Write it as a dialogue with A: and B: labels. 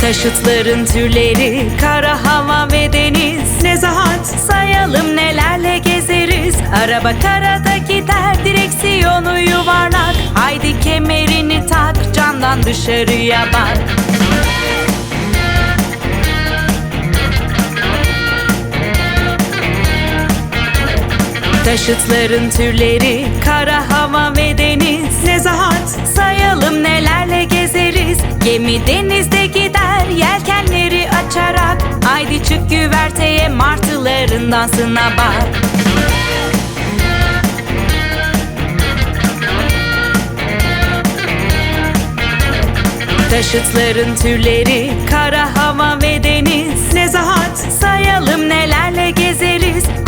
A: Taşıtların türleri, kara hava ve deniz.
B: Nezahat
A: sayalım nelerle gezeriz? Araba karada gider, direksiyonu yuvarlak. Haydi kemerini tak, camdan dışarıya bak. Taşıtların türleri kara hava ve deniz.
B: Nezahat
A: Sayalım nelerle gezeriz. Gemi denizde gider yelkenleri açarak. Haydi çık güverteye martıların dansına bak. Taşıtların türleri kara